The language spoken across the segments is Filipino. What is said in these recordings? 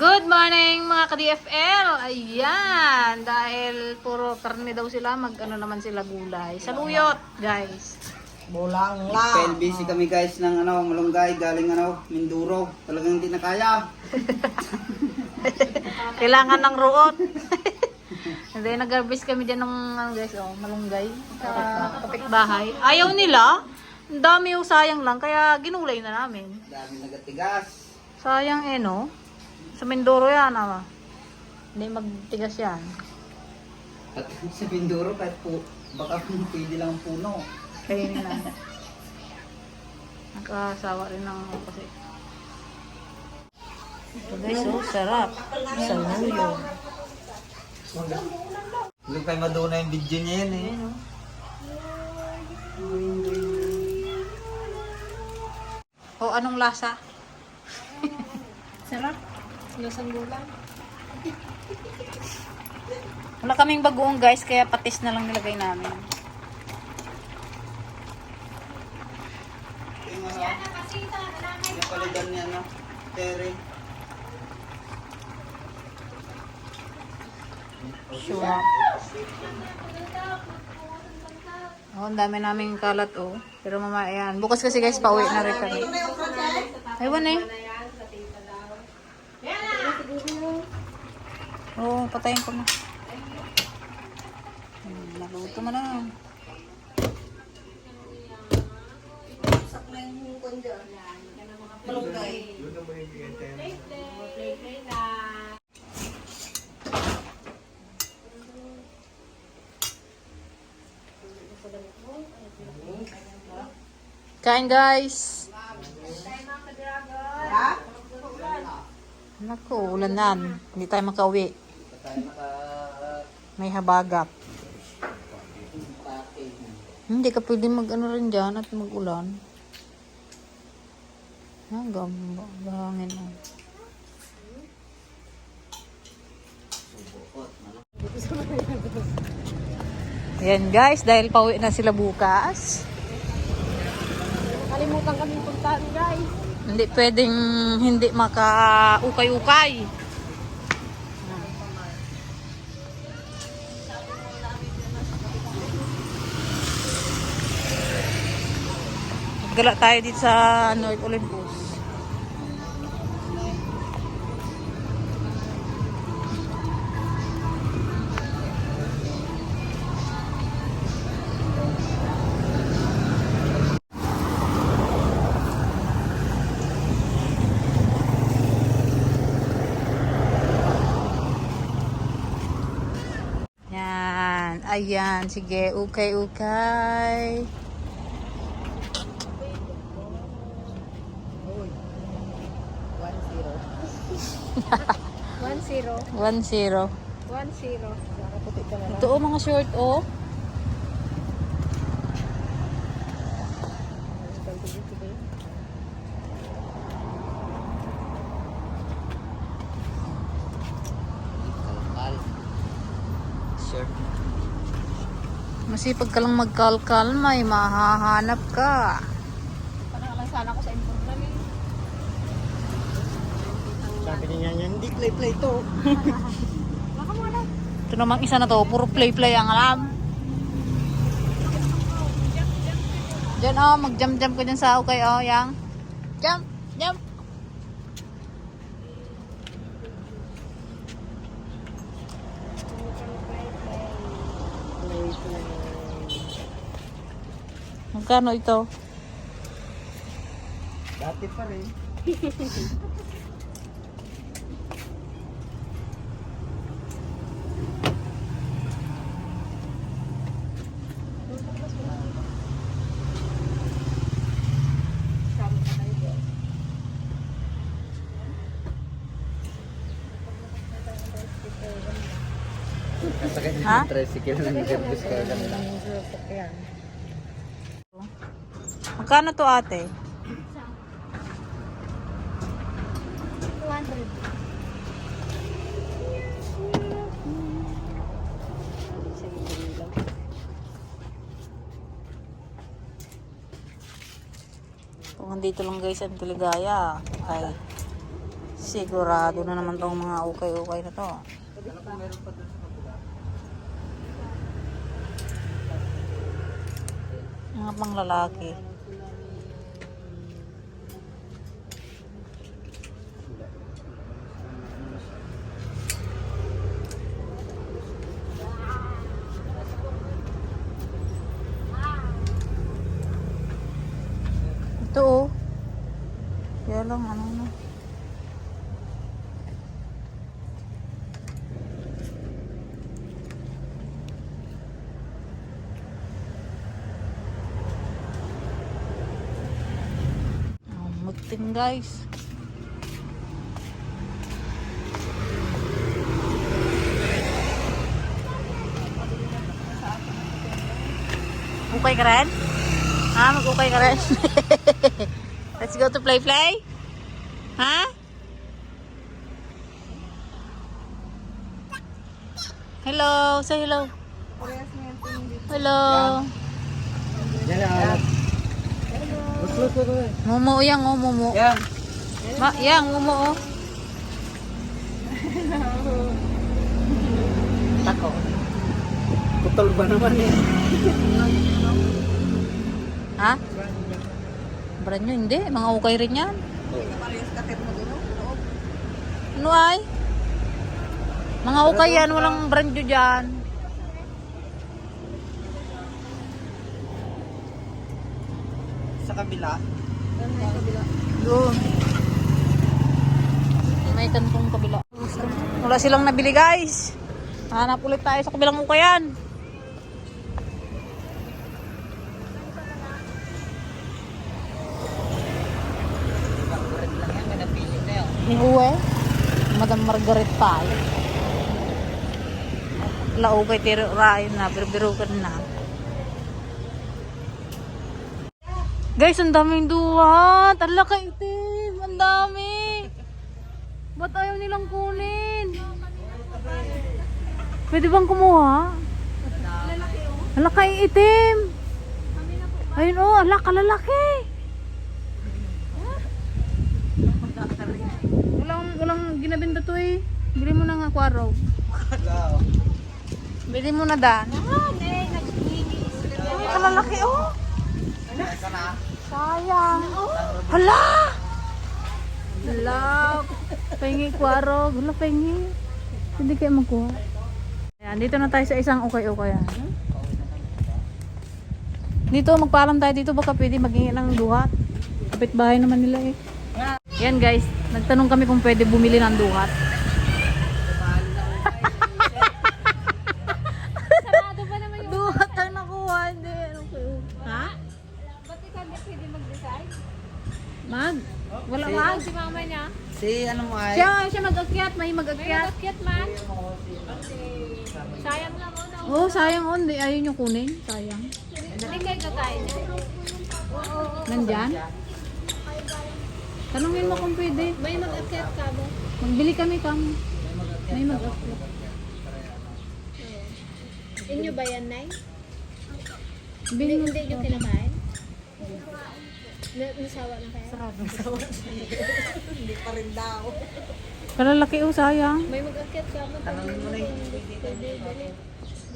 Good morning mga ka-DFL! Ayan! Dahil puro karne daw sila, mag-ano naman sila gulay. Saluyot, guys. Bulang Fell busy kami guys ng ano, malunggay galing ano, Minduro. Talagang hindi na kaya. Kailangan ng ruot. Hindi, nag-harvest kami dyan ng ano guys, oh, malunggay. Sa kapitbahay. Ayaw nila. Ang dami yung sayang lang, kaya ginulay na namin. Dami nagatigas. Sayang eh, no? Sa Mindoro yan, ah. Hindi magtigas yan. At sa Minduro kahit po, baka pwede lang ang puno. Kainin na. Nakasawa rin ng kasi. Ito guys, oh, sarap. Saluyo. Hindi kayo maduna yung video niya yan eh. Ayan, oh. O, anong lasa? Sarap. Lasang gulay. Wala kaming bagoong guys, kaya patis na lang nilagay namin. Yung ano, yung palitan niya no, Terry. Sure. Oh, ang dami naming kalat oh. Pero mamaya yan. Bukas kasi guys, pauwi na rin kami. Ewan eh. Oo, oh, patayin ko na. Hmm, Naluto mo na. Kain guys. Naku, ulanan. Hindi tayo makauwi. May habagat. Hindi ka pwede mag-ano rin dyan at mag-ulan. Hanggang bahangin oh. Subukot. Ano? Ayan guys, dahil pauwi na sila bukas. Kalimutan kami puntahan guys. Hindi pwedeng hindi maka-ukay-ukay. Gala tayo dito sa North Olympus. Ayan. Sige. Ukay, ukay. One zero. One zero. One zero. Ito oh, mga short oh. Masipag ka lang magkalkal, may mahahanap ka. Parang lang sana ako sa informal eh. Sabi niya yan, hindi play-play to. Baka mo na. Ito namang isa na to, puro play-play ang alam. Diyan oh, mag-jump-jump ka dyan sa okay oh, yang. Jump, jump. Play-play. Magkano ito? Dati pa rin. Sakit Ha? ng tricycle ng nervous ka kanila. Magkano to ate? 200. Kung andito lang guys ang Tiligaya, ay sigurado na naman tong mga ukay-ukay na to. Mga pang lalaki. Guys. Okay ka rin? Ha? Mag-okay ka rin? Let's go to play play? Ha? Hello, say hello. Hello. Yan lang. Uslot ko eh. Mumu yang, oh, mumu. Yan. Ma, yang, mumu, oh. Tako. Putol ba naman eh? Ha? Brand nyo, hindi. Mga ukay rin yan. Ano ay? Mga ukay yan, walang brand nyo dyan. Sa kabila. Doon. May kantong kabila. Wala silang nabili guys. Hanap ulit tayo sa kabilang ukayan. Ni Uwe. Madam Margaret Pie. Lao kay tiro rain na, biru-biru ka na. Guys, ang daming duhat. Ang laki itim. Ang dami. Ba't ayaw nilang kunin? Pwede bang kumuha? Ang laki itim. Ayun oh, ala kalalaki. Walang, walang ginabinda to eh. Bili mo na nga kwaro. Bili mo na dan. Ay, kalalaki oh. Sayang. Hala! Hala! Pahingi kwaro. Hala, pahingi. Hindi kayo magkuha. Ayan, dito na tayo sa isang ukay-ukay. ah. Dito, magpaalam tayo dito. Baka pwede maghingi ng duhat. Kapit-bahay naman nila eh. Yan guys, nagtanong kami kung pwede bumili ng duhat. Si ano mo ay? Siya, siya mag-akyat. May May mag-akyat. nag-akyat man. Sayang lang oh. No? Oh, sayang oh. Hindi, ayaw nyo kunin. Sayang. Hindi kayo kakain niya. Nandyan? Tanungin mo kung pwede. May mag-akyat ka mo. Magbili kami kam. May mag-akyat. Inyo ba yan, Nay? Hindi, hindi nyo kinakain? Na- Nasawa na kayo? Kalalaki oh, sayang. May mag-akyat ka mo. Tanongin mo na yung pwede.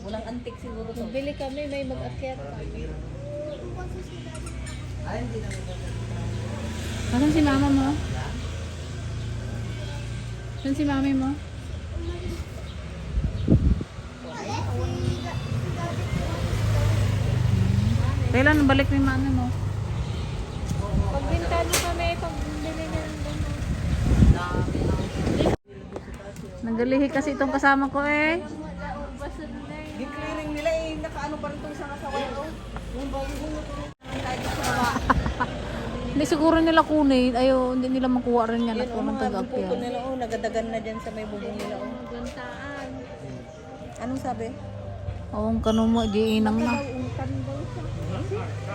Walang antik siguro to. Bili kami, may mag-akyat. Nasaan si mama mo? Saan si mami mo? Kailan balik ni mami mo? Pagbinta nyo kami, pagbili nyo ng gano'n. Nagalihi kasi itong kasama ko eh. Eh. Di-clearing nila eh. Nakaano pa rin itong isang kasawayan oh. Hindi siguro nila kunin. Ayaw, hindi nila makuha rin yan. At walang Puto tagakya. nila oh. Nagadagan na dyan sa may bubong nila oh. Guntaan. Anong sabi? Oo, ang kano mo, di inang na.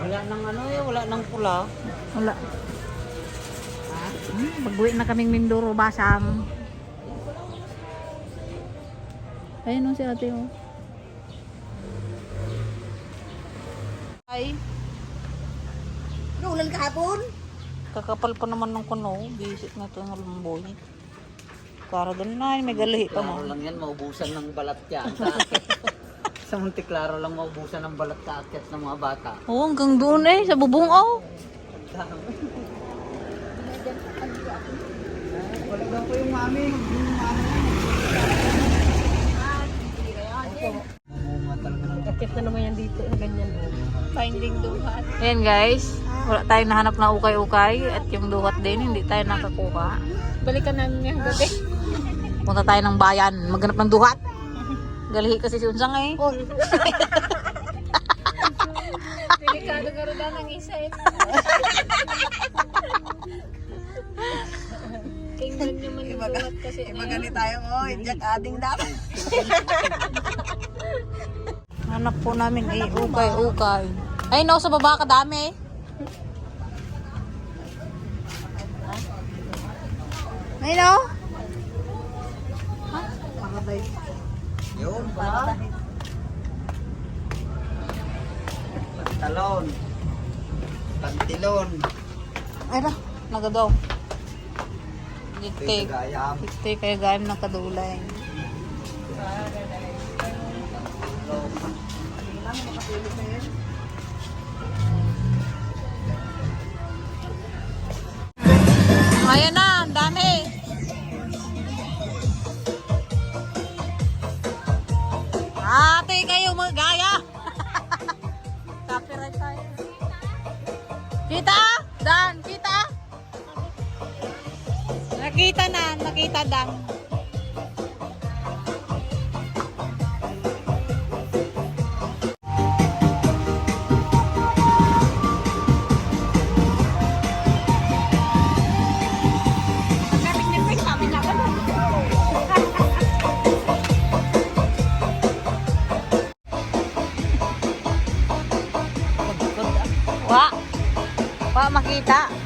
Wala nang ano eh. Wala nang pula. Wala. Hmm, Pag-uwi na kaming Mindoro, basang. Ayun o si ate oh. o. Ay. Ano, ulan kahapon? Kakapal pa naman ng kuno. Bisit na ito ng lumboy. Para doon na, may galihi pa Klaro mo. lang yan, maubusan ng balat yan. Sa Monte Claro lang maubusan ng balat kaakyat ng mga bata. Oo, hanggang doon eh, sa bubong oh. Wala daw po yung mami. Yung mami. Akit na naman yan dito na ganyan. oh. Finding duhat. Ayan guys, wala tayong nahanap na ukay-ukay at yung duhat din, hindi tayo nakakuha. Balikan namin ngayong gabi. Punta tayo ng bayan, maghanap ng duhat. Galihi kasi si Unsang eh. Delikado ka rin ng isa eh. Tingnan nyo man yung duhat kasi na yun. tayo, oh, jack ading dapat. Hanap po namin eh, ukay-ukay. Ay no, sa baba kadami. Ay no. Yun pa. Talon. Pantilon. Ay na, nagadaw. Gayam. Dikte kaya gayam ng kadulay. Ayan na, ang dami. Ate kayo magaya. Copyright tayo. Kita? Dan, kita? Nakita na, nakita Dan. nakikita.